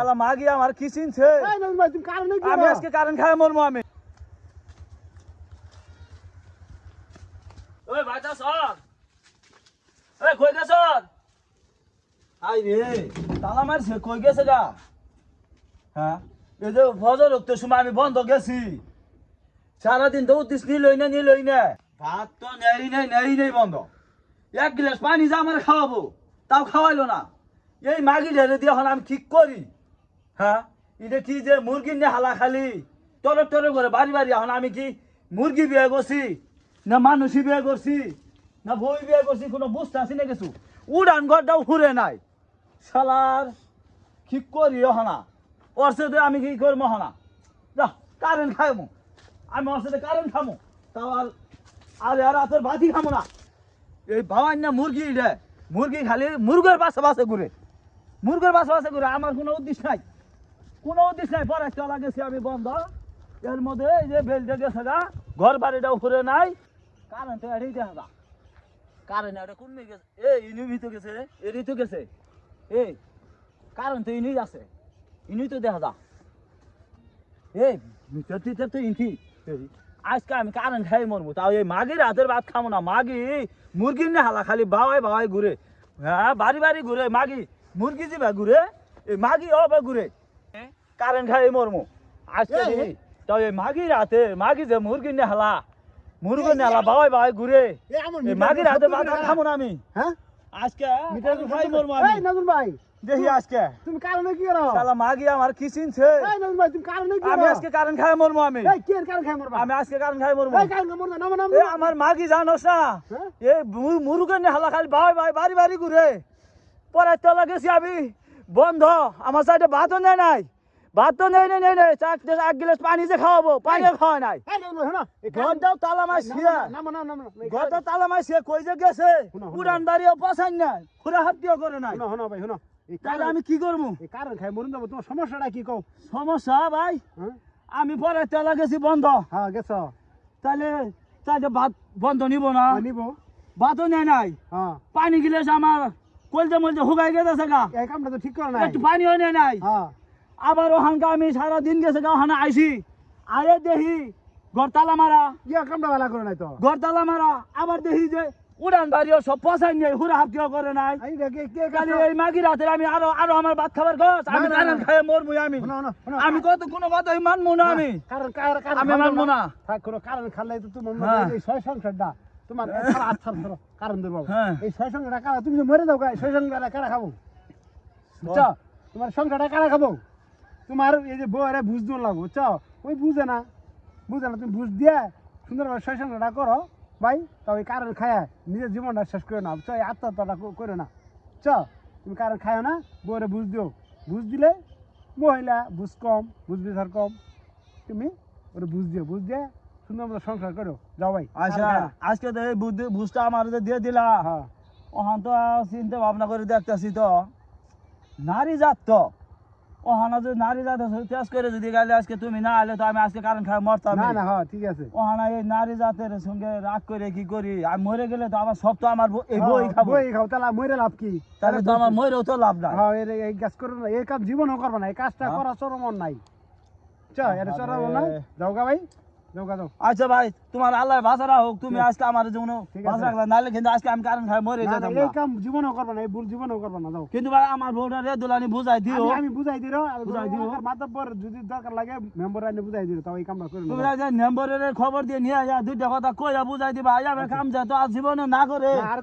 শালা মাগি আমার কি চিনছে আমি আজকে কারণ খাই মরমু আমি। ওই ভাইটা সর। ওই কই গেছ আই রে। তালা মারছে কই গেছে গা? হ্যাঁ? এই যে ফজর সময় আমি বন্ধ গেছি। সারাদিন তো উদ্দিস নিলই না নিলই না। ভাত তো নেই নেই নেই নেই বন্ধ। এক গ্লাস পানি যা আমার খাওয়াবো তাও খাওয়াইলো না। এই মাগি ঢেলে দিয়ে এখন আমি ঠিক করি। হ্যাঁ এটা কি যে মুরগি নিয়ে হালা খালি? টরে টরে করে বাড়ি বাড়ি এখন আমি কি মুরগি বিয়ে করছি? না মানুষই বিয়ে করছি? না বই বিয়ে করছি? কোনো বুঝতে আসি না কিছু? উড়ান ঘরটাও ঘুরে নাই। শালার, কি করি হনা ওর সাথে আমি কি করব হনা যা কারেন্ট খাইমু আমি ওর সাথে কারেন্ট খামো। তাও আর, আরে আর রাতের ভাতই খামো না। এই ভাবান না মুরগি রে। মুরগি খালি মুরগের বাসা বাসে ঘুরে। মুরগের বাসা বাসে ঘুরে, আমার কোনো উদ্দেশ্য নাই। কোনো নাই পরে চলা গেছি আমি বন্ধ। এর মধ্যে এই যে বেলটা গেছে গা ঘর বাড়িটাও ঘুরে নাই। তো এটাই দেখা গা কারণ এটা কোন গেছে? এ ইনি ভিতরে গেছে এরই তো গেছে। এই কারণ তো ইনি আছে। ইনি তো দেখা যা এই ভিতর ভিতর তো ইনি। এই, আজকে আমি কারণ খাই মরবো তাও এই মাগির রাতের ভাত খাব না। মাগি মুরগির না হালা খালি বাবাই বাবাই ঘুরে। হ্যাঁ বাড়ি বাড়ি ঘুরে মাগি মুরগি যাবে ঘুরে। এই মাগি হবে ঘুরে। কারেন্ট খাই মরমু। আজকে এই, এই। মাগি রাতে মাগি যে মুরগি না হালা মুরগি না হালা বাবাই বাবাই ঘুরে এই এই সত্তর ভাত টাকা। খাব না আমি। হ্যাঁ আজকে মিটার খাই মরমু এই আমি। নাজমুল ভাই। দেখি আজকে। তুমি কারণে কি করো শালা মাগি আমার কি চিনছে এই নাজমুল ভাই তুমি কারণে কি করো আমি আজকে কারেন্ট খাই মরমু আমি। এই কে কারণ খাই মরবা আমি আজকে কারেন্ট খাই মরমু এই কারণ মরবা নাম নাম। এ আমার মাগি জানোস না? হ্যাঁ? এ মুরুগে নে হালা খালি ভাই ভাই বাড়ি বাড়ি ঘুরে পরে তলা গেছি আমি বন্ধ আমার সাইডে ভাতও নেই নাই। ভাত তো নেই নেই নেই চার এক গ্লাস পানি যে খাওয়াবো পানিও খাওয়া নাই। ঘরটাও তালা নাম নাম ঘরটা তালা মারছি কই যে গেছে? শুনো, শুনো। উড়ান বাড়িও পছান নাই খুঁড়া করে নাই। শোনো ভাই শোনো। তাহলে আমি কি করব? কারণ খাই মরুন যাব। তোমার সমস্যাটা কি কও? সমস্যা ভাই? হ্যাঁ? আমি পরে তেলা গেছি বন্ধ। হ্যাঁ গেছো। তাহলে তাহলে ভাত বন্ধ নিব না? হ্যাঁ, নিবো। ভাতও নেই নাই। হ্যাঁ। পানি গিলেস আমার কলজে মলজে হুগাই গেছে গা। এই কামটা তো ঠিক করো নাই। একটু পানিও নেই নাই। হ্যাঁ। আবার ওখানকে আমি সারা দিন গেছে গা ওখানে আইসি। আরে দেখি গড়তালা মারা। ইয়া কামটা ভালো করে নাই তো? গরতালা মারা। আবার দেখি যে উড়ান বাড়িও সব পছাই নেই হুরা হাফটিও করে নাই। এই কে কে এই মাগি রাতে আমি আরও আরও আমার ভাত খাবার গছ আমি কারণ। খাই মরবো আমি। আমি কত কোনো কথাই মানবো না আমি। আমি মানবো না। থাক করো কারণ খালে তো তোমার হ্যাঁ। এই ছয় সংসারটা তোমার ছাড়া আচ্ছা ধরো কারণ দেবো। হ্যাঁ। এই ছয় সংসারটা কারা? তুমি মরে গায়ে ছয় সংসারটা কারা খাব? বুঝছ? তোমার সংসারটা কারা খাব? তোমার এই যে বউ আরে বুঝ দিও লাগবো বুঝছ? ওই বুঝে না। বুঝে না তুমি বুঝ দিয়ে সুন্দরভাবে সংসারটা করো। ভাই তাও এই কারণ খায় নিজের জীবনটা শেষ করে না বুঝছ? এই আত্মহত্যাটা করো না চ তুমি কারণ খায় না বউ বউরে বুঝ দিও। বুঝ দিলে মহিলা বুঝ কম বুঝ বিচার কম। তুমি ওরা বুঝ দিও বুঝ দিয়ে সুন্দর মতো সংসার করো। যাও ভাই আচ্ছা। আজকে তো এই বুদ্ধি বুঝটা আমার দিয়ে দিলা। হ্যাঁ। ওখান তো চিন্তা ভাবনা করে দেখতেছি তো। নারী জাত তো। ওখানে যদি নারী জাত তেজ করে যদি গেলে আজকে তুমি না আলে তো আমি আজকে কারণ খাই মরতাম না না। হ্যাঁ ঠিক আছে। ওখানে এই নারী জাতের সঙ্গে রাগ করে কি করি? আমি মরে গেলে তো আমার সব তো আমার এই বই হ্যাঁ, খাব। বই খাও তাহলে মরে লাভ কি? তাহলে তো আমার মরেও তো লাভ না হ্যাঁ এই কাজ করো না এই কাজ জীবনও করবে না এই কাজটা। করা চরমন নাই চ এটা চরমন নাই। যাও ভাই। আচ্ছা ভাই তোমার আল্লাহ বাঁচারা হোক তুমি আজকে আমার বাঁচা আছে। রাখলা নাহলে কিন্তু আজকে আমি কারণ খাই মরে যেতাম এই। কাম জীবনও করবা না এই ভুল জীবনও করবা না যাও। কিন্তু ভাই আমার বউটা রে দুলানি বুঝাই দিও। আমি- বুঝাই দিল বুঝাই দিও। মাতব্বর যদি দরকার লাগে মেম্বার আইনে বুঝাই দিও তাও এই কামটা করে তুমি না যে নম্বরের খবর দিয়ে নিয়ে আয়া দুইটা কথা কইয়া বুঝাই দিবা। আয়া কাম যা তো আর জীবনে না করে।